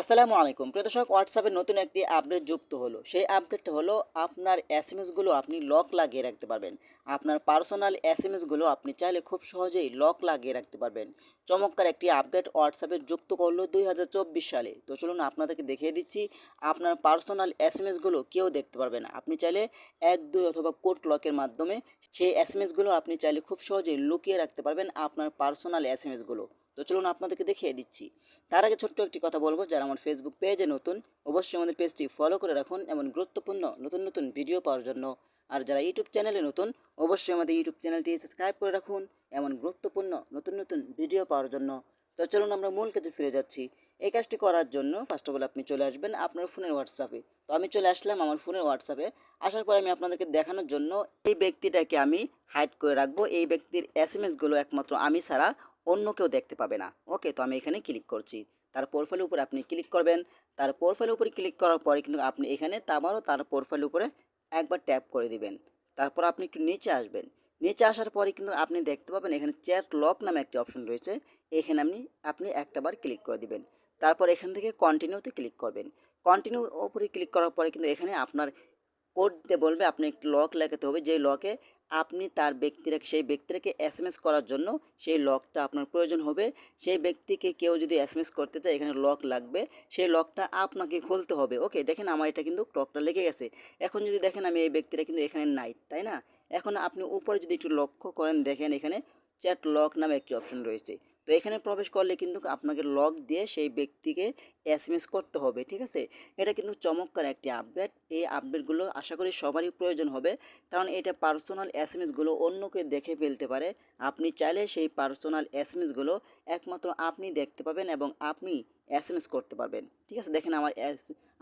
আসসালামু আলাইকুম। প্রিয় দর্শক হোয়াটসঅ্যাপের নতুন একটি আপডেট যুক্ত হলো। সেই আপডেটটা হলো, আপনার এস এসগুলো আপনি লক লাগিয়ে রাখতে পারবেন। আপনার পার্সোনাল এস এসগুলো আপনি চাইলে খুব সহজেই লক লাগিয়ে রাখতে পারবেন। চমৎকার একটি আপডেট হোয়াটসঅ্যাপে যুক্ত করল দুই হাজার চব্বিশ সালে। তো চলুন আপনাদেরকে দেখিয়ে দিচ্ছি, আপনার পার্সোনাল এস এসগুলো কেউ দেখতে পারবে না। আপনি চাইলে এক, দুই অথবা কোড লকের মাধ্যমে সেই এস এসগুলো আপনি চাইলে খুব সহজেই লুকিয়ে রাখতে পারবেন আপনার পার্সোনাল এস এসগুলো তো চলুন আপনাদেরকে দেখিয়ে দিচ্ছি। তার আগে ছোট্ট একটি কথা বলব, যারা আমার ফেসবুক পেজে নতুন, অবশ্যই আমাদের পেজটি ফলো করে রাখুন এমন গুরুত্বপূর্ণ, নতুন নতুন ভিডিও পাওয়ার জন্য। আর যারা ইউটিউব চ্যানেলে নতুন, অবশ্যই আমাদের ইউটিউব চ্যানেলটি সাবস্ক্রাইব করে রাখুন এমন গুরুত্বপূর্ণ, নতুন নতুন ভিডিও পাওয়ার জন্য। তো চলুন আমরা মূল কাজে ফিরে যাচ্ছি। এই কাজটি করার জন্য ফার্স্ট অফ অল আপনি চলে আসবেন আপনার ফোনের হোয়াটসঅ্যাপে তো আমি চলে আসলাম আমার ফোনের হোয়াটসঅ্যাপে আসার পর আমি আপনাদেরকে দেখানোর জন্য এই ব্যক্তিটাকে আমি হাইড করে রাখব। এই ব্যক্তির এস এম এসগুলো একমাত্র আমি ছাড়া অন্য কেউ দেখতে পাবে না। ওকে, তো আমি এখানে ক্লিক করছি। তার প্রোফাইলের উপরে আপনি ক্লিক করবেন। তার প্রোফাইলের উপরে ক্লিক করার পরে কিন্তু আপনি এখানে আবারও তার প্রোফাইলের উপরে একবার ট্যাপ করে দিবেন। তারপর আপনি একটু নিচে আসবেন। নিচে আসার পরে কিন্তু আপনি দেখতে পাবেন এখানে চ্যাট লক নামে একটি অপশন রয়েছে। এখানে আপনি আপনি একটাবার ক্লিক করে দিবেন। তারপর এখান থেকে কন্টিনিউতে ক্লিক করবেন। কন্টিনিউ ওপরে ক্লিক করার পরে কিন্তু এখানে আপনার কোড দিতে বলবে আপনি একটি লক লেখাতে হবে। যেই লকে আপনি তার ব্যক্তিটাকে সেই ব্যক্তিটাকে এস করার জন্য সেই লকটা আপনার প্রয়োজন হবে। সেই ব্যক্তিকে কেউ যদি এস করতে চায়, এখানে লক লাগবে। সেই লকটা আপনাকে খুলতে হবে। ওকে দেখেন আমার এটা কিন্তু লকটা লেগে গেছে। এখন যদি দেখেন আমি এই ব্যক্তিটা কিন্তু এখানে নাই, তাই না? এখন আপনি উপরে যদি একটু লক্ষ্য করেন, দেখেন এখানে চ্যাট লক নামে একটি অপশন রয়েছে। তো এখানে প্রবেশ করলে কিন্তু আপনাকে লক দিয়ে সেই ব্যক্তিকে এস করতে হবে, ঠিক আছে? এটা কিন্তু চমৎকার একটি আপডেট এই আপডেটগুলো আশা করি সবারই প্রয়োজন হবে, কারণ এটা পার্সোনাল এস এম এসগুলো অন্য কেউ দেখে ফেলতে পারে। আপনি চাইলে সেই পার্সোনাল এস এম এসগুলো একমাত্র আপনি দেখতে পাবেন এবং আপনি এস করতে পারবেন। ঠিক আছে? দেখেন আমার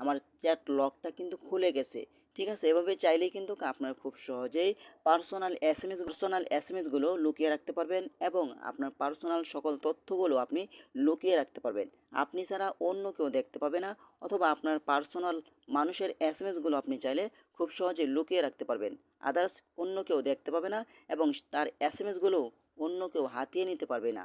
আমার চ্যাট লকটা কিন্তু খুলে গেছে। ঠিক আছে? এভাবে চাইলেই কিন্তু আপনার খুব সহজেই personal S M S personal S M এসগুলো লুকিয়ে রাখতে পারবেন এবং আপনার পার্সোনাল সকল তথ্যগুলো আপনি লুকিয়ে রাখতে পারবেন। আপনি ছাড়া অন্য কেউ দেখতে পাবে না অথবা আপনার পার্সোনাল মানুষের এস এম এসগুলো আপনি চাইলে খুব সহজে লুকিয়ে রাখতে পারবেন। আদার্স অন্য কেউ দেখতে পাবে না এবং তার এস এম এসগুলো অন্য কেউ হাতিয়ে নিতে পারবে না।